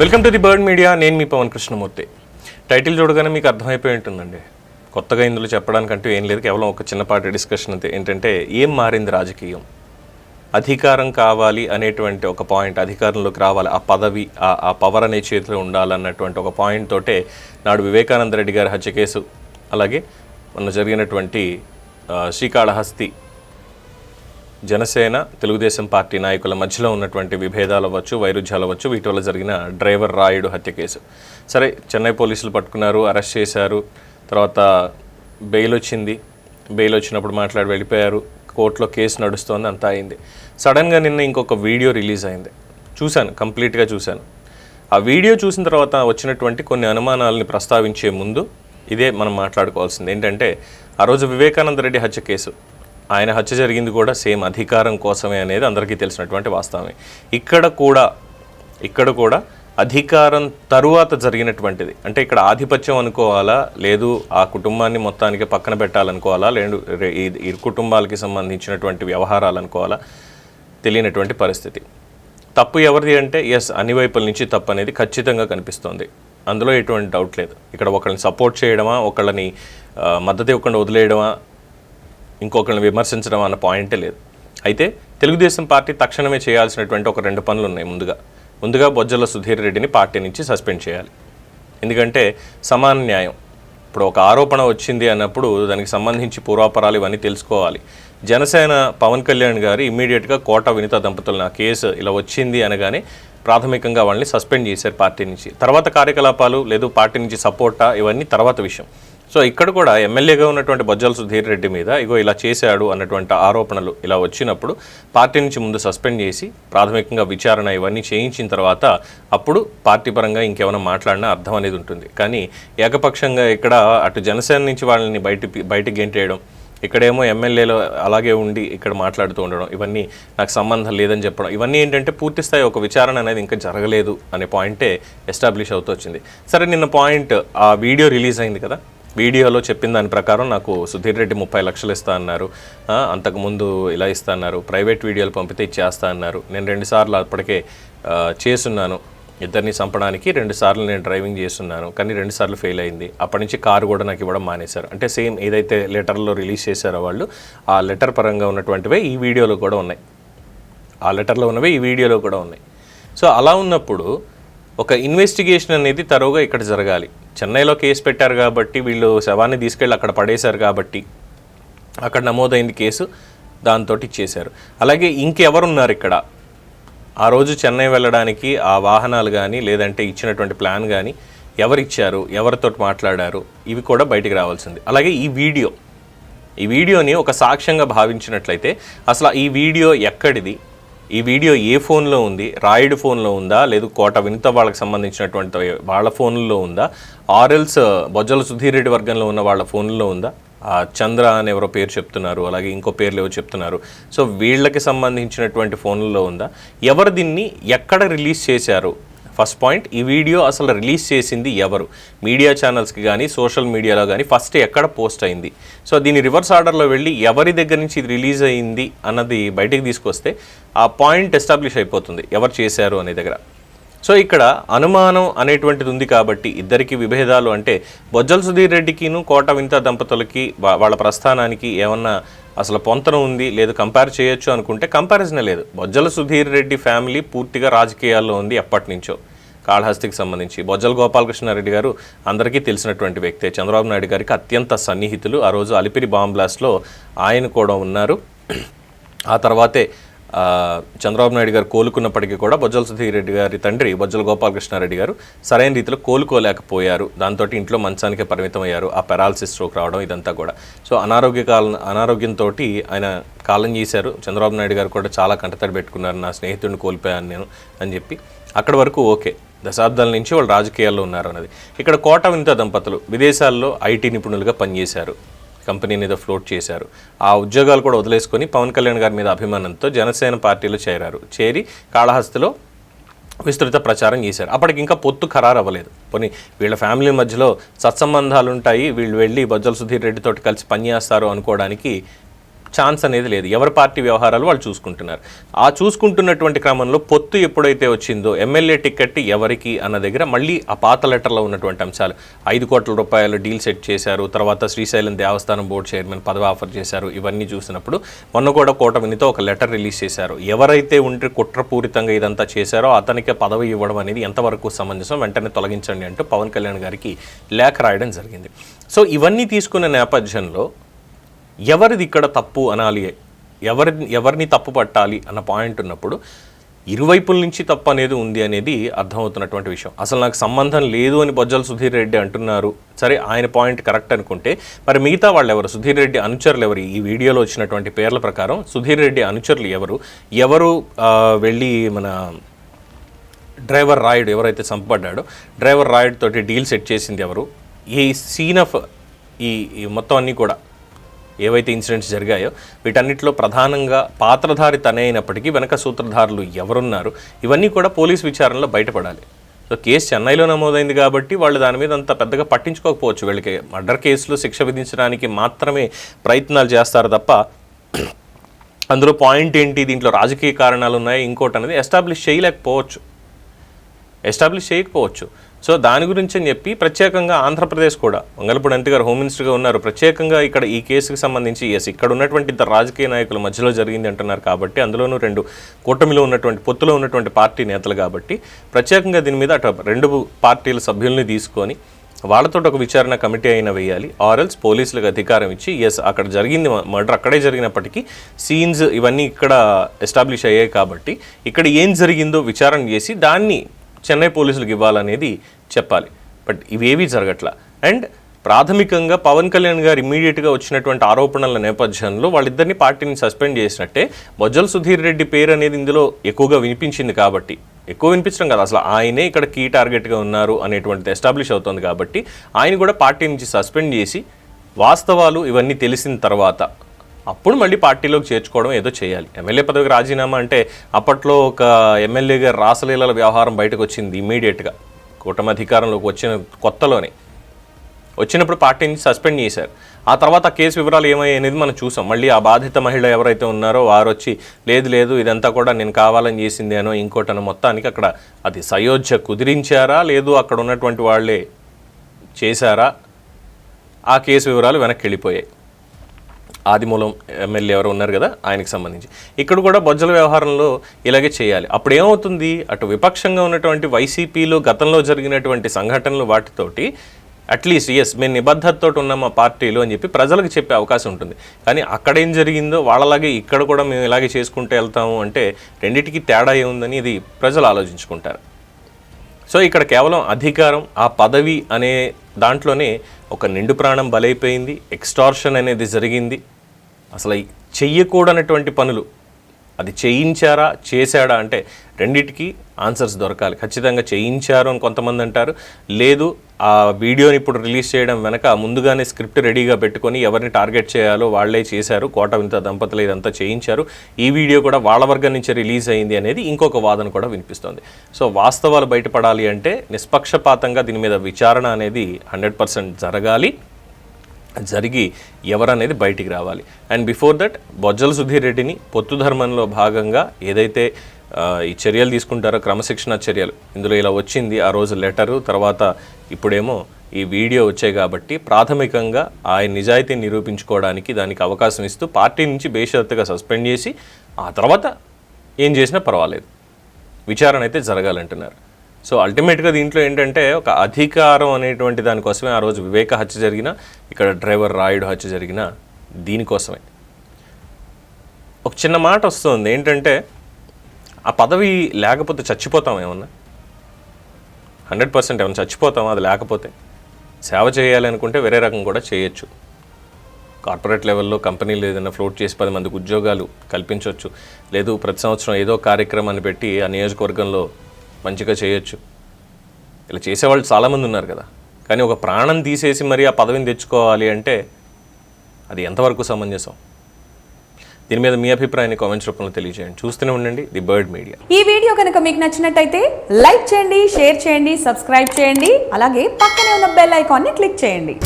Welcome to the Bird Media. నేను మీ Pawan Krishnamurthy. Title చూడగానే మీకు అర్థమైపోయి ఉంటుందండి. కొత్తగా ఇందులో చెప్పడానికంటూ ఏం లేదు. కేవలం ఒక చిన్నపాటి డిస్కషన్ అంతే. ఏంటంటే ఏం మారింది రాజకీయం? అధికారం కావాలి అనేటువంటి ఒక పాయింట్ అధికారంలోకి రావాలి. ఆ పదవి ఆ పవర్ అనే చేతిలో ఉండాలన్నటువంటి ఒక పాయింట్ తోటే నాడు వివేకానంద రెడ్డి గారి హత్య కేసు అలాగే మొన్న జరిగినటువంటి శ్రీకాళహస్తి జనసేన తెలుగుదేశం పార్టీ నాయకుల మధ్యలో ఉన్నటువంటి విభేదాలు అవ్వచ్చు వైరుధ్యాలు అవ్వచ్చు వీటి వల్ల జరిగిన డ్రైవర్ రాయుడు హత్య కేసు. సరే చెన్నై పోలీసులు పట్టుకున్నారు అరెస్ట్ చేశారు తర్వాత బెయిల్ వచ్చింది. బెయిల్ వచ్చినప్పుడు మాట్లాడి వెళ్ళిపోయారు కోర్టులో కేసు నడుస్తోంది అంతా అయింది. సడన్గా నిన్న ఇంకొక వీడియో రిలీజ్ అయింది. చూశాను కంప్లీట్గా చూశాను. ఆ వీడియో చూసిన తర్వాత వచ్చినటువంటి కొన్ని అనుమానాలని ప్రస్తావించే ముందు ఇదే మనం మాట్లాడుకోవాల్సింది. ఏంటంటే ఆ రోజు వివేకానంద రెడ్డి హత్య కేసు. ఆయన హత్య జరిగింది కూడా సేమ్ అధికారం కోసమే అనేది అందరికీ తెలిసినటువంటి వాస్తవమే. ఇక్కడ కూడా ఇక్కడ కూడా అధికారం తరువాత జరిగినటువంటిది. అంటే ఇక్కడ ఆధిపత్యం అనుకోవాలా? లేదు ఆ కుటుంబాన్ని మొత్తానికి పక్కన పెట్టాలనుకోవాలా? లేదు ఇరు కుటుంబాలకి సంబంధించినటువంటి వ్యవహారాలు అనుకోవాలా? తెలియనటువంటి పరిస్థితి. తప్పు ఎవరిది అంటే ఎస్ అన్ని వైపుల నుంచి తప్పు అనేది ఖచ్చితంగా కనిపిస్తోంది. అందులో ఎటువంటి డౌట్ లేదు. ఇక్కడ ఒకళ్ళని సపోర్ట్ చేయడమా? ఒకళ్ళని మద్దతు ఇవ్వకుండా వదిలేయడమా? ఇంకొకరిని విమర్శించడం అన్న పాయింటే లేదు. అయితే తెలుగుదేశం పార్టీ తక్షణమే చేయాల్సినటువంటి ఒక రెండు పనులు ఉన్నాయి ముందుగా. ముందుగా బొజ్జల సుధీర్ రెడ్డిని పార్టీ నుంచి సస్పెండ్ చేయాలి. ఎందుకంటే సమాన న్యాయం. ఇప్పుడు ఒక ఆరోపణ వచ్చింది అన్నప్పుడు దానికి సంబంధించి పూర్వాపరాలు ఇవన్నీ తెలుసుకోవాలి. జనసేన పవన్ కళ్యాణ్ గారు ఇమ్మీడియట్గా కోట వినిత దంపతులు నా కేసు ఇలా వచ్చింది అనగానే ప్రాథమికంగా వాళ్ళని సస్పెండ్ చేశారు పార్టీ నుంచి. తర్వాత కార్యకలాపాలు లేదు పార్టీ నుంచి సపోర్టా? ఇవన్నీ తర్వాత విషయం. సో ఇక్కడ కూడా ఎమ్మెల్యేగా ఉన్నటువంటి బొజ్జల సుధీర్ రెడ్డి మీద ఇగో ఇలా చేశాడు అన్నటువంటి ఆరోపణలు ఇలా వచ్చినప్పుడు పార్టీ నుంచి ముందు సస్పెండ్ చేసి ప్రాథమికంగా విచారణ ఇవన్నీ చేయించిన తర్వాత అప్పుడు పార్టీ పరంగా ఇంకేమైనా మాట్లాడినా అర్థం అనేది ఉంటుంది. కానీ ఏకపక్షంగా ఇక్కడ అటు జనసేన నుంచి వాళ్ళని బయట బయటకు గెంటేయడం ఇక్కడేమో ఎమ్మెల్యేలు అలాగే ఉండి ఇక్కడ మాట్లాడుతూ ఉండడం ఇవన్నీ నాకు సంబంధం లేదని చెప్పడం ఇవన్నీ ఏంటంటే పూర్తి స్థాయి ఒక విచారణ అనేది ఇంకా జరగలేదు అనే పాయింటే ఎస్టాబ్లిష్ అవుతూ వచ్చింది. సరే నిన్న పాయింట్ ఆ వీడియో రిలీజ్ అయింది కదా? వీడియోలో చెప్పిన దాని ప్రకారం నాకు సుధీర్ రెడ్డి ముప్పై లక్షలు ఇస్తా అన్నారు. అంతకుముందు ఇలా ఇస్తా అన్నారు. ప్రైవేట్ వీడియోలు పంపితే ఇచ్చేస్తా అన్నారు. నేను రెండుసార్లు అప్పటికే చేసున్నాను ఇద్దరిని చంపడానికి రెండు సార్లు నేను డ్రైవింగ్ చేస్తున్నాను. కానీ రెండు సార్లు ఫెయిల్ అయింది. అప్పటి నుంచి కారు కూడా నాకు ఇవ్వడం మానేశారు. అంటే సేమ్ ఏదైతే లెటర్లో రిలీజ్ చేశారో వాళ్ళు ఆ లెటర్ పరంగా ఉన్నటువంటివే ఈ వీడియోలో కూడా ఉన్నాయి. ఆ లెటర్లో ఉన్నవే ఈ వీడియోలో కూడా ఉన్నాయి. సో అలా ఉన్నప్పుడు ఒక ఇన్వెస్టిగేషన్ అనేది తరువుగా ఇక్కడ జరగాలి. చెన్నైలో కేసు పెట్టారు కాబట్టి వీళ్ళు శవాన్ని తీసుకెళ్ళి అక్కడ పడేశారు కాబట్టి అక్కడ నమోదైంది కేసు దాంతో ఇచ్చేశారు. అలాగే ఇంకెవరున్నారు ఇక్కడ? ఆ రోజు చెన్నై వెళ్ళడానికి ఆ వాహనాలు కానీ లేదంటే ఇచ్చినటువంటి ప్లాన్ కానీ ఎవరిచ్చారు? ఎవరితో మాట్లాడారు? ఇవి కూడా బయటికి రావాల్సింది. అలాగే ఈ వీడియో ఈ వీడియోని ఒక సాక్ష్యంగా భావించినట్లయితే అసలు ఈ వీడియో ఎక్కడిది? ఈ వీడియో ఏ ఫోన్లో ఉంది? రాయుడు ఫోన్లో ఉందా? లేదు కోట వినిత వాళ్ళకి సంబంధించినటువంటి వాళ్ళ ఫోన్లో ఉందా? ఆర్ఎల్స్ బొజ్జల సుధీర్ రెడ్డి వర్గంలో ఉన్న వాళ్ళ ఫోన్లో ఉందా? చంద్ర అని ఎవరో పేరు చెప్తున్నారు అలాగే ఇంకో పేర్లు ఏవో చెప్తున్నారు. సో వీళ్ళకి సంబంధించినటువంటి ఫోన్లలో ఉందా? ఎవరు దీన్ని ఎక్కడ రిలీజ్ చేశారు? First point. ఈ వీడియో అసలు రిలీజ్ చేసింది ఎవరు? మీడియా ఛానల్స్కి కానీ సోషల్ మీడియాలో కానీ ఫస్ట్ ఎక్కడ పోస్ట్ అయింది? సో దీని రివర్స్ ఆర్డర్లో వెళ్ళి ఎవరి దగ్గర నుంచి ఇది రిలీజ్ అయింది అన్నది బయటికి తీసుకొస్తే ఆ పాయింట్ ఎస్టాబ్లిష్ అయిపోతుంది. ఎవరు చేశారు అనే దగ్గర. సో ఇక్కడ అనుమానం అనేటువంటిది ఉంది కాబట్టి ఇద్దరికి విభేదాలు అంటే బొజ్జల సుధీర్ రెడ్డికిను కోట వింత దంపతులకి వాళ్ళ ప్రస్థానానికి ఏమన్నా అసలు పొంతన ఉంది? లేదు కంపేర్ చేయొచ్చు అనుకుంటే కంపారిజనే లేదు. బొజ్జల సుధీర్ రెడ్డి ఫ్యామిలీ పూర్తిగా రాజకీయాల్లో ఉంది ఎప్పటి నుంచో. కాళహస్తికి సంబంధించి. బొజ్జల గోపాలకృష్ణారెడ్డి గారు అందరికీ తెలిసినటువంటి వ్యక్తే. చంద్రబాబు నాయుడు గారికి అత్యంత సన్నిహితులు. ఆ రోజు అలిపిరి బాంబ్ బ్లాస్ట్లో ఆయన కూడా ఉన్నారు. ఆ తర్వాతే చంద్రబాబు నాయుడు గారు కోలుకున్నప్పటికీ కూడా బొజ్జల సుధీర్ రెడ్డి గారి తండ్రి బొజ్జల గోపాలకృష్ణారెడ్డి గారు సరైన రీతిలో కోలుకోలేకపోయారు. దాంతో ఇంట్లో మంచానికే పరిమితం అయ్యారు ఆ పెరాలసిస్ స్ట్రోక్ రావడం ఇదంతా కూడా. సో అనారోగ్య కాలం అనారోగ్యంతో ఆయన కాలం చేశారు చంద్రబాబు నాయుడు గారు కూడా చాలా కంటతడి పెట్టుకున్నారు. నా స్నేహితుడిని కోల్పోయాను నేను అని చెప్పి. అక్కడి వరకు ఓకే. దశాబ్దాల నుంచి వాళ్ళు రాజకీయాల్లో ఉన్నారు అన్నది ఇక్కడ కోట వింత దంపతులు విదేశాల్లో ఐటీ నిపుణులుగా పనిచేశారు. కంపెనీని ఏదో ఫ్లోట్ చేశారు. ఆ ఉద్యోగాలు కూడా వదిలేసుకొని పవన్ కళ్యాణ్ గారి మీద అభిమానంతో జనసేన పార్టీలో చేరారు. చేరి కాళహస్తిలో విస్తృత ప్రచారం చేశారు. అప్పటికి ఇంకా పొత్తు ఖరారు అవ్వలేదు పోనీ వీళ్ళ ఫ్యామిలీ మధ్యలో సత్సంబంధాలు ఉంటాయి వీళ్ళు వెళ్ళి బజ్జల సుధీర్ రెడ్డితో కలిసి పనిచేస్తారు అనుకోవడానికి ఛాన్స్ అనేది లేదు. ఎవరి పార్టీ వ్యవహారాలు వాళ్ళు చూసుకుంటున్నారు. ఆ చూసుకుంటున్నటువంటి క్రమంలో పొత్తు ఎప్పుడైతే వచ్చిందో ఎమ్మెల్యే టికెట్ ఎవరికి అన్న దగ్గర మళ్ళీ ఆ పాత లెటర్లో ఉన్నటువంటి అంశాలు. ఐదు కోట్ల రూపాయలు డీల్ సెట్ చేశారు. తర్వాత శ్రీశైలం దేవస్థానం బోర్డు చైర్మన్ పదవి ఆఫర్ చేశారు. ఇవన్నీ చూసినప్పుడు మొన్న కూడా కూటమినితో ఒక లెటర్ రిలీజ్ చేశారు. ఎవరైతే ఉంటే కుట్రపూరితంగా ఇదంతా చేశారో అతనికి పదవి ఇవ్వడం అనేది ఎంతవరకు సమంజసం? వెంటనే తొలగించండి అంటూ పవన్ కళ్యాణ్ గారికి లేఖ రాయడం జరిగింది. సో ఇవన్నీ తీసుకున్న నేపథ్యంలో ఎవరిది ఇక్కడ తప్పు అనాలి ఎవరి ఎవరిని తప్పు పట్టాలి అన్న పాయింట్ ఉన్నప్పుడు ఇరువైపుల నుంచి తప్పు అనేది ఉంది అనేది అర్థమవుతున్నటువంటి విషయం. అసలు నాకు సంబంధం లేదు అని బొజ్జల సుధీర్ రెడ్డి అంటున్నారు. సరే ఆయన పాయింట్ కరెక్ట్ అనుకుంటే మరి మిగతా వాళ్ళు ఎవరు సుధీర్ రెడ్డి అనుచరులు ఎవరు? ఈ వీడియోలో వచ్చినటువంటి పేర్ల ప్రకారం సుధీర్ రెడ్డి అనుచరులు ఎవరు? ఎవరు వెళ్ళి మన డ్రైవర్ రాయుడు ఎవరైతే చంపబడ్డాడో డ్రైవర్ రాయుడు తోటి డీల్ సెట్ చేసింది ఎవరు? ఈ సీన్ ఆఫ్ ఈ ఈ మొత్తం అన్నీ కూడా ఏవైతే ఇన్సిడెంట్స్ జరిగాయో వీటన్నిటిలో ప్రధానంగా పాత్రధారి తనే అయినప్పటికీ వెనక సూత్రధారులు ఎవరున్నారు ఇవన్నీ కూడా పోలీస్ విచారణలో బయటపడాలి. సో కేసు చెన్నైలో నమోదైంది కాబట్టి వాళ్ళు దాని మీద అంత పెద్దగా పట్టించుకోకపోవచ్చు. వీళ్ళకి మర్డర్ కేసులో శిక్ష విధించడానికి మాత్రమే ప్రయత్నాలు చేస్తారు తప్ప అందులో పాయింట్ ఏంటి దీంట్లో రాజకీయ కారణాలు ఉన్నాయి ఇంకోటి అనేది ఎస్టాబ్లిష్ చేయలేకపోవచ్చు. ఎస్టాబ్లిష్ చేయకపోవచ్చు. సో దాని గురించి అని చెప్పి ప్రత్యేకంగా ఆంధ్రప్రదేశ్ కూడా వంగలపూడి అంతి గారు హోమ్ మినిస్టర్గా ఉన్నారు. ప్రత్యేకంగా ఇక్కడ ఈ కేసుకు సంబంధించి ఎస్ ఇక్కడ ఉన్నటువంటి ఇద్దరు రాజకీయ నాయకుల మధ్యలో జరిగింది అంటున్నారు కాబట్టి అందులోనూ రెండు కూటమిలో ఉన్నటువంటి పొత్తులో ఉన్నటువంటి పార్టీ నేతలు కాబట్టి ప్రత్యేకంగా దీని మీద అటు రెండు పార్టీల సభ్యుల్ని తీసుకొని వాళ్ళతో ఒక విచారణ కమిటీ అయినా వేయాలి. ఆర్ఎల్స్ పోలీసులకు అధికారం ఇచ్చి ఎస్ అక్కడ జరిగింది మర్డర్ అక్కడే జరిగినప్పటికీ సీన్స్ ఇవన్నీ ఇక్కడ ఎస్టాబ్లిష్ అయ్యాయి కాబట్టి ఇక్కడ ఏం జరిగిందో విచారణ చేసి దాన్ని చెన్నై పోలీసులకు ఇవ్వాలనేది చెప్పాలి. బట్ ఇవేవి జరగట్ల. అండ్ ప్రాథమికంగా పవన్ కళ్యాణ్ గారు ఇమీడియట్గా వచ్చినటువంటి ఆరోపణల నేపథ్యంలో వాళ్ళిద్దరిని పార్టీని సస్పెండ్ చేసినట్టే బొజ్జల సుధీర్ రెడ్డి పేరు అనేది ఇందులో ఎక్కువగా వినిపించింది కాబట్టి ఎక్కువ వినిపించడం కాదు. అసలు ఆయనే ఇక్కడ కీ టార్గెట్గా ఉన్నారు అనేటువంటిది ఎస్టాబ్లిష్ అవుతుంది కాబట్టి ఆయన కూడా పార్టీ నుంచి సస్పెండ్ చేసి వాస్తవాలు ఇవన్నీ తెలిసిన తర్వాత అప్పుడు మళ్ళీ పార్టీలోకి చేర్చుకోవడం ఏదో చేయాలి. ఎమ్మెల్యే పదవికి రాజీనామా అంటే అప్పట్లో ఒక ఎమ్మెల్యే గారు రాసలీలల వ్యవహారం బయటకు వచ్చింది ఇమీడియట్గా కూటమి అధికారంలోకి వచ్చిన కొత్తలోనే. వచ్చినప్పుడు పార్టీని సస్పెండ్ చేశారు. ఆ తర్వాత ఆ కేసు వివరాలు ఏమయ్యాయి అనేది మనం చూసాం. మళ్ళీ ఆ బాధిత మహిళ ఎవరైతే ఉన్నారో వారు వచ్చి లేదు లేదు ఇదంతా కూడా నేను కావాలని చేసింది అనో ఇంకోటనో మొత్తానికి అక్కడ అది సయోధ్య కుదిరించారా? లేదు అక్కడ ఉన్నటువంటి వాళ్ళే చేశారా? ఆ కేసు వివరాలు వెనక్కి వెళ్ళిపోయాయి. ఆదిమూలం ఎమ్మెల్యే ఎవరు ఉన్నారు కదా ఆయనకి సంబంధించి. ఇక్కడ కూడా బొజ్జల వ్యవహారంలో ఇలాగే చేయాలి. అప్పుడు ఏమవుతుంది? అటు విపక్షంగా ఉన్నటువంటి వైసీపీలో గతంలో జరిగినటువంటి సంఘటనలు వాటితోటి అట్లీస్ట్ ఎస్ మేము నిబద్ధతతో ఉన్నాం మా పార్టీలు అని చెప్పి ప్రజలకు చెప్పే అవకాశం ఉంటుంది. కానీ అక్కడ ఏం జరిగిందో వాళ్ళలాగే ఇక్కడ కూడా మేము ఇలాగే చేసుకుంటూ వెళ్తాము అంటే రెండింటికి తేడా ఏముందని ఇది ప్రజలు ఆలోచించుకుంటారు. సో ఇక్కడ కేవలం అధికారం ఆ పదవి అనే దాంట్లోనే ఒక నిండు ప్రాణం బలైపోయింది ఎక్స్టార్షన్ అనేది జరిగింది. అసలు చెయ్యకూడనటువంటి పనులు అది చేయించారా చేశాడా అంటే రెండిటికి ఆన్సర్స్ దొరకాలి. ఖచ్చితంగా చేయించారు అని కొంతమంది అంటారు. లేదు ఆ వీడియోని ఇప్పుడు రిలీజ్ చేయడం వెనక ముందుగానే స్క్రిప్ట్ రెడీగా పెట్టుకొని ఎవరిని టార్గెట్ చేయాలో వాళ్ళే చేశారు. కోట వింత దంపతులు ఇదంతా చేయించారు. ఈ వీడియో కూడా వాళ్ళ వర్గం నుంచి రిలీజ్ అయింది అనేది ఇంకొక వాదన కూడా వినిపిస్తుంది. సో వాస్తవాలు బయటపడాలి అంటే నిష్పక్షపాతంగా దీని మీద విచారణ అనేది హండ్రెడ్ జరగాలి. జరిగి ఎవరనేది బయటికి రావాలి. And before that Bojjala Sudheer రెడ్డిని పొత్తు ధర్మంలో భాగంగా ఏదైతే ఈ చర్యలు తీసుకుంటారో క్రమశిక్షణ చర్యలు ఇందులో ఇలా వచ్చింది ఆ రోజు లెటరు తర్వాత ఇప్పుడేమో ఈ వీడియో వచ్చాయి కాబట్టి ప్రాథమికంగా ఆయన నిజాయితీని నిరూపించుకోవడానికి దానికి అవకాశం ఇస్తూ పార్టీ నుంచి బేషరత్తుగా సస్పెండ్ చేసి ఆ తర్వాత ఏం చేసినా పర్వాలేదు. విచారణ అయితే జరగాలంటున్నారు. సో అల్టిమేట్గా దీంట్లో ఏంటంటే ఒక అధికారం అనేటువంటి దానికోసమే ఆ రోజు వివేక హత్య జరిగిన ఇక్కడ డ్రైవర్ రాయుడు హత్య జరిగిన దీనికోసమే. ఒక చిన్న మాట వస్తుంది ఏంటంటే ఆ పదవి లేకపోతే చచ్చిపోతాం ఏమన్నా? హండ్రెడ్ పర్సెంట్ ఏమన్నా చచ్చిపోతాం అది లేకపోతే సేవ చేయాలనుకుంటే వేరే రకం కూడా చేయొచ్చు. కార్పొరేట్ లెవెల్లో కంపెనీలు ఏదైనా ఫ్లోట్ చేసి పది మందికి ఉద్యోగాలు కల్పించవచ్చు లేదు ప్రతి సంవత్సరం ఏదో కార్యక్రమాన్ని పెట్టి ఆ నియోజకవర్గంలో మంచిగా చేయొచ్చు. ఇలా చేసేవాళ్ళు చాలామంది ఉన్నారు కదా. కానీ ఒక ప్రాణం తీసేసి మరి ఆ పదవిని తెచ్చుకోవాలి అంటే అది ఎంతవరకు సమంజసం? దీని మీద మీ అభిప్రాయాన్ని కామెంట్స్ రూపంలో తెలియజేయండి. చూస్తూనే ఉండండి. ది బర్డ్ మీడియా ఈ వీడియో కనుక మీకు నచ్చినట్టయితే లైక్ చేయండి షేర్ చేయండి సబ్స్క్రైబ్ చేయండి. అలాగే పక్కనే ఉన్న బెల్ ఐకాన్ని క్లిక్ చేయండి.